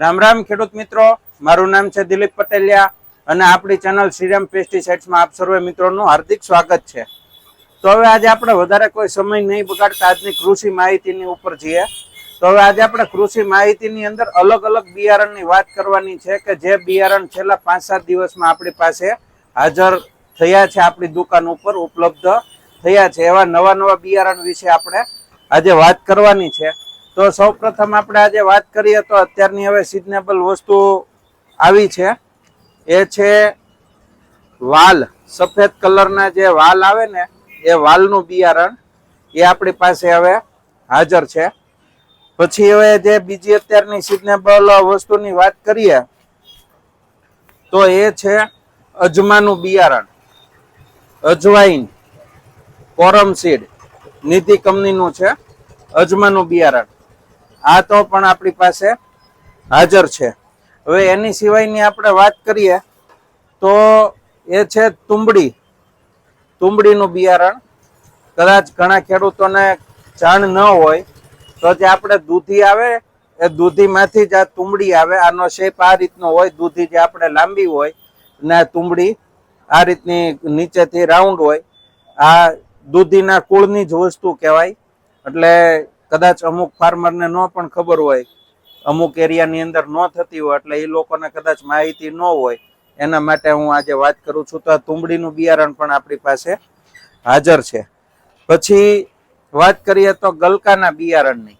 રામ રામ ખેડૂત મિત્રો, મારું નામ છે દિલીપ પટેલિયા અને આપણી ચેનલ શ્રીરામ પેસ્ટિસાઇડ્સમાં આપ સર્વે મિત્રોનું હાર્દિક સ્વાગત છે. તો હવે આજે આપણે વધારે કોઈ સમય નહીં બગાડતા, આજની કૃષિ માહિતીની ઉપર જઈએ તો હવે આજે આપણે કૃષિ માહિતીની અંદર અલગ અલગ બિયારણની વાત કરવાની છે કે જે બિયારણ છેલ્લા પાંચ સાત દિવસમાં આપણી પાસે હાજર થયા છે, આપણી દુકાન ઉપર ઉપલબ્ધ થયા છે. એવા નવા નવા બિયારણ વિશે આપણે આજે વાત કરવાની છે. તો સૌપ્રથમ આપણે આજે વાત કરીએ તો અત્યારની હવે સિઝનેબલ વસ્તુ આવી છે. એ છે વાલ. સફેદ કલરના જે વાલ આવે ને, એ વાલનું બિયારણ. એ આપણી પાસે હવે હાજર છે. પછી હવે જે બીજી અત્યારની સિઝનેબલ વસ્તુની વાત કરીએ, તો એ છે અજમાનું બિયારણ. અજવાઈન, કોરમ સીડ, નીતિ કંપનીનું છે અજમાનું બિયારણ. આ તો પણ આપણી પાસે હાજર છે. હવે એની સિવાયની આપણે વાત કરીએ તો એ છે તુંબડી. તુંબડીનું બિયારણ. કદાચ ઘણા ખેડૂતોને જાણ ન હોય, તો જે આપણે દૂધી આવે, એ દૂધીમાંથી જ આ તુંબડી આવે. આનો શેપ આ રીતનો હોય, દૂધી જે આપણે લાંબી હોય ને આ તુંબડી આ રીતની નીચેથી રાઉન્ડ હોય. આ દૂધીના કુળની જ વસ્તુ કહેવાય. એટલે કદાચ અમુક ફાર્મરને ન પણ ખબર હોય, અમુક એરિયાની અંદર ન થતી હોય, એટલે એ લોકોને કદાચ માહિતી ન હોય, એના માટે હું આજે વાત કરું છું. તો આ તુંબડીનું બિયારણ પણ આપણી પાસે હાજર છે. પછી વાત કરીએ તો ગલકાના બિયારણની.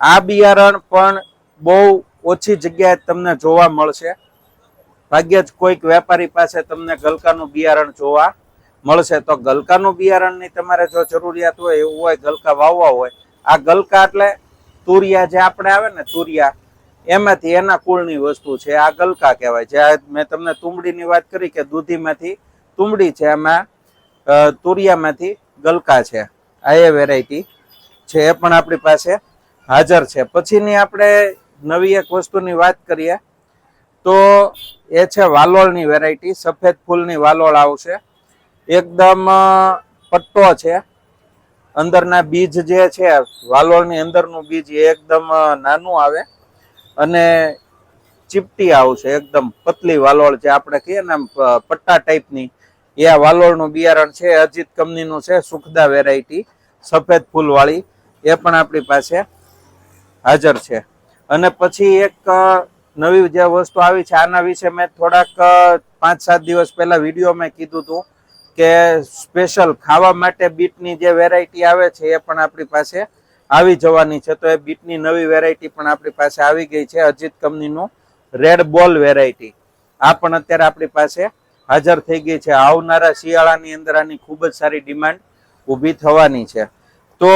આ બિયારણ પણ બહુ ઓછી જગ્યાએ તમને જોવા મળશે. ભાગ્યે જ કોઈક વેપારી પાસે તમને ગલકાનું બિયારણ જોવા મળશે તો ગલકાનું બિયારણની તમારે જો જરૂરિયાત હોય એવું હોય, ગલકા વાવવા હોય, આ ગલકા એટલે તુરિયા જે આપણે આવે ને તુરિયા, એમાંથી એના કુળની વસ્તુ છે, આ ગલકા કહેવાય. જે મેં તમને તુંબડીની વાત કરી કે દૂધીમાંથી તુંબડી છે એમાં તુરિયામાંથી ગલકા છે. આ એ વેરાયટી છે, એ પણ આપણી પાસે હાજર છે. પછીની આપણે નવી એક વસ્તુની વાત કરીએ, તો એ છે વાલોળની વેરાયટી સફેદ ફૂલની વાલોળ આવશે. એકદમ પટ્ટો છે. અંદરના બીજ જે છે, વાલોળની અંદરનું બીજ એ એકદમ નાનું આવે અને ચીપટી આવશે એકદમ પતલી વાલોળ જે આપણે કહીએ ને પટ્ટા ટાઈપની. એ આ વાલોળનું બિયારણ છે, અજીત કંપનીનું છે, સુખદા વેરાયટી, સફેદ ફૂલવાળી. એ પણ આપણી પાસે હાજર છે. અને પછી એક નવી જે વસ્તુ આવી છે, આના વિશે મેં થોડાક પાંચ સાત દિવસ પહેલા વીડિયો મેં કીધું હતું કે સ્પેશિયલ ખાવા માટે બીટની જે વેરાયટી આવે છે એ પણ આપણી પાસે આવી જવાની છે. તો એ બીટની નવી વેરાયટી પણ આપણી પાસે આવી ગઈ છે, અજીત કંપનીનું રેડ બોલ વેરાયટી આ પણ અત્યારે આપણી પાસે હાજર થઈ ગઈ છે. આવનારા શિયાળાની અંદર આની ખૂબ જ સારી ડિમાન્ડ ઊભી થવાની છે. તો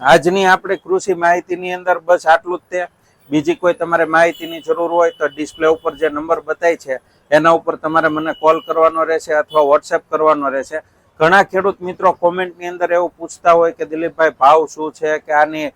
આજની આપણે કૃષિ માહિતીની અંદર બસ આટલું જ તે. બીજી કોઈ તમારે માહિતીની જરૂર હોય તો ડિસ્પ્લે ઉપર જે નંબર બતાય છે, એના ઉપર તમારે મને કોલ કરવાનો રહેશે અથવા વોટ્સએપ કરવાનો રહેશે. ઘણા ખેડૂત મિત્રો કોમેન્ટની અંદર એવું પૂછતા હોય કે, દિલીપભાઈ, ભાવ શું છે? કે આની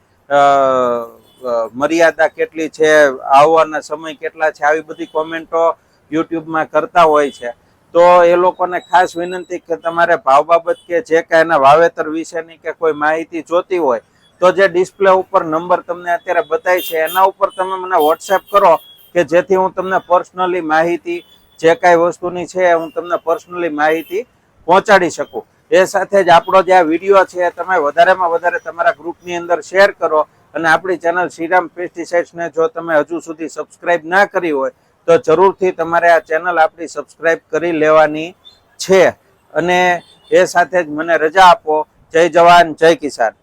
મર્યાદા કેટલી છે? આવવાના સમય કેટલા છે? આવી બધી કોમેન્ટો યુટ્યુબમાં કરતા હોય છે. તો એ લોકોને ખાસ વિનંતી કે તમારે ભાવ બાબત કે જે કાંઈ એના વાવેતર વિશેની કે કોઈ માહિતી જોતી હોય તો જે ડિસ્પ્લે ઉપર નંબર તમને અત્યારે બતાય છે, એના ઉપર તમે મને વોટ્સએપ કરો કે જેથી હું તમને પર્સનલી માહિતી જે કાંઈ વસ્તુની છે, હું તમને પર્સનલી માહિતી પહોંચાડી શકું. એ સાથે જ આપણો જે આ વીડિયો છે તમે વધારેમાં વધારે તમારા ગ્રુપની અંદર શેર કરો અને આપણી ચેનલ શ્રીરામ પેસ્ટિસાઇડ્સને જો તમે હજુ સુધી સબસ્ક્રાઇબ ના કરી હોય, તો જરૂરથી તમારે આ ચેનલ આપણી સબસ્ક્રાઇબ કરી લેવાની છે. અને એ સાથે જ મને રજા આપો. જય જવાન, જય કિસાન.